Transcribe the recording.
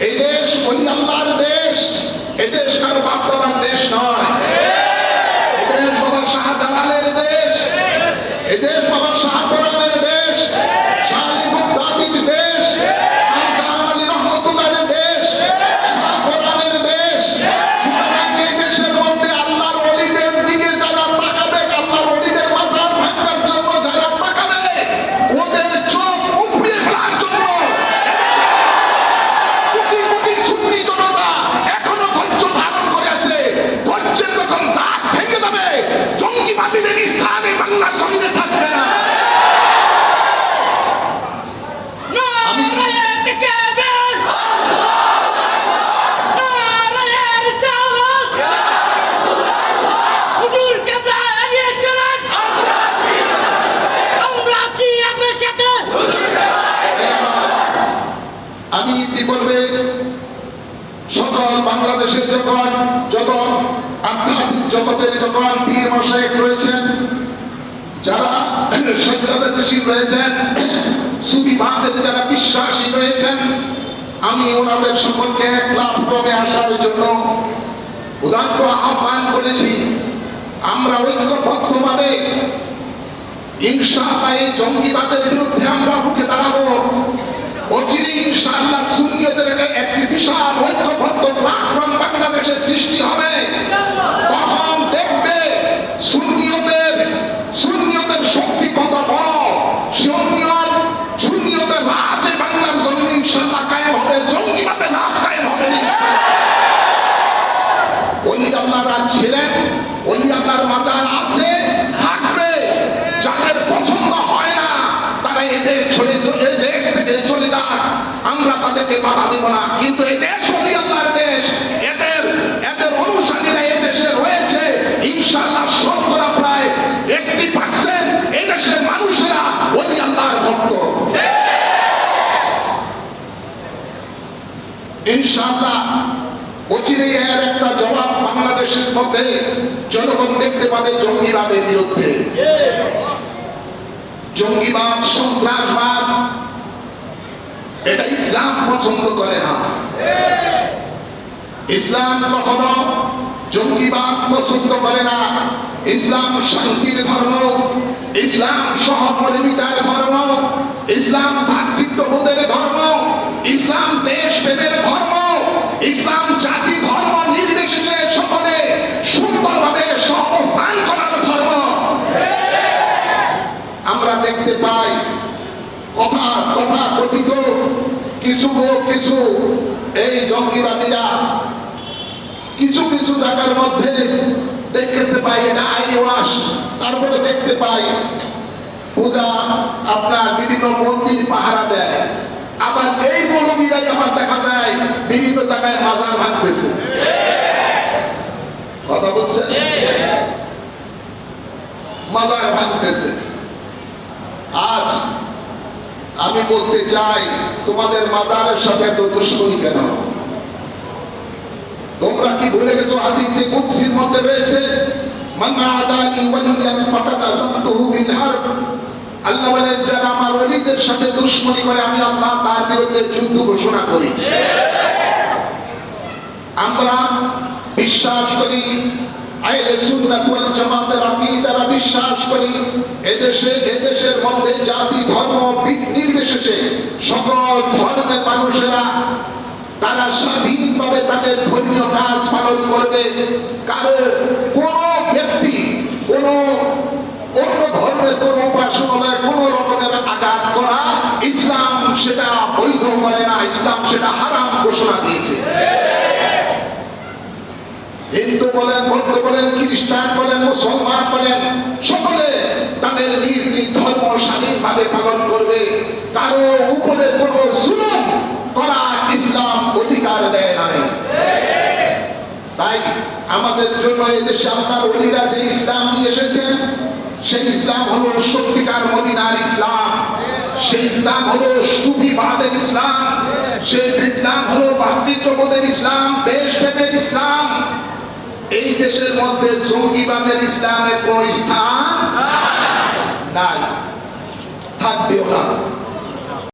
এই দেশ অলি দেশ। জঙ্গিবাদীদের স্থান এই বাংলার জমিনে থাকবে না। আমি আমি ইতিপূর্বে সকল বাংলাদেশের যখন যত আধ্যাত্মিক জগতের যখন পীর মশাইক রয়েছেন যারা সজ্জাদের দেশি রয়েছেন সুবিবাদের যারা বিশ্বাসী রয়েছেন, আমি ওনাদের সকলকে প্ল্যাটফর্মে আসার জন্য উদাত্ত আহ্বান করেছি। আমরা ঐক্যবদ্ধভাবে ইনশাআল্লাহ এই জঙ্গিবাদের বিরুদ্ধে আমরা রুখে দাঁড়াবো। অচিরে ইনশাআল্লাহ সুন্নিয়তের একটি বিশাল ঐক্যবদ্ধ প্ল্যাটফর্ম আল্লাহরা ছিলেন অলি আল্লাহর মাজার আছে থাকবে যাদের পছন্দ হয় না তারা এদের ছেড়ে চলে দেশ থেকে চলে যাক আমরা তাদেরকে বাধা দেব না কিন্তু এই দেশ অলি আল্লাহর দেশ এদের এদের অনুসারীরা এই দেশে রয়েছে ইনশাআল্লাহ শতকরা প্রায় একটি পার্সেন্ট এই দেশের মানুষেরা অলি আল্লাহর ভক্ত ইনশাআল্লাহ অচিরেই এর একটা জবাব বাংলাদেশের মধ্যে জনগণ দেখতে পাবে জঙ্গিবাদের বিরুদ্ধে। জঙ্গিবাদ, সন্ত্রাসবাদ, এটা ইসলাম পছন্দ করে না। ইসলাম কখনো জঙ্গিবাদ পছন্দ করে না। ইসলাম শান্তির ধর্ম, ইসলাম সহমর্মিতার ধর্ম, ইসলাম ভ্রাতৃত্ববোধের ধর্ম দেখতে পাই। কথা কথা কথিত, কিছু কিছু এই জঙ্গিবাদীরা, কিছু কিছু জায়গার মধ্যে দেখতে পাই এটা আইওয়াস, তারপরে দেখতে পাই পূজা আপনার বিভিন্ন মন্দির পাহারা দেয়। আবার এই মৌলবীরাই আমার দেখা যায়, বিভিন্ন জায়গায় মাজার ভাঙতেছে। কথা বলছে মাজার ভাঙতেছে। আমি বলতে চাই, তোমাদের মাজারের সাথে এত দুশ্মনী কেন? তোমরা কি ভুলে গেছো হাদিসে কুদসির মধ্যে রয়েছে আদানি ওয়ালিয়ান আল্লাহ যারা আমার ওলিদের সাথে দুশ্মনী করে, আমি আল্লাহ তার বিরুদ্ধে যুদ্ধ ঘোষণা করি। আমরা বিশ্বাস করি, আইলে সুন্নাত ওয়াল জামাতের বিশ্বাস করি, এদেশে এদেশের মধ্যে জাতি, ধর্ম বি- নির্বিশেষে সকল ধর্মের মানুষেরা তারা স্বাধীনভাবে তাদের ধর্মীয় কাজ পালন করবে। কারও কোন ব্যক্তি, কোন অন্য ধর্মের কোন উপাসনায় কোন রকমের আঘাত করা ইসলাম সেটা বৈধ করে না, ইসলাম সেটা হারাম ঘোষণা দিয়েছে। হিন্দু বলেন, বৌদ্ধ বলেন, খ্রিস্টান বলেন, মুসলমান বলেন সকলে তাদের নিজ নিজ ধর্ম স্বাধীনভাবে পালন করবে কারও উপরে কোন জুলুম করা ইসলাম অধিকার দেয় নাই তাই আমাদের জন্য এই দেশে আল্লাহর অলিরা যে ইসলাম নিয়ে এসেছেন সেই ইসলাম হলো সত্যিকার মদিনার ইসলাম। সেই ইসলাম হলো সুফিবাদের ইসলাম। সেই ইসলাম হলো ভাতৃত্ববোধের ইসলাম, দেশপ্রেমের ইসলাম। এই দেশের মধ্যে জঙ্গিবাদের ইসলামের কোন স্থান নাই। থাকবেও না।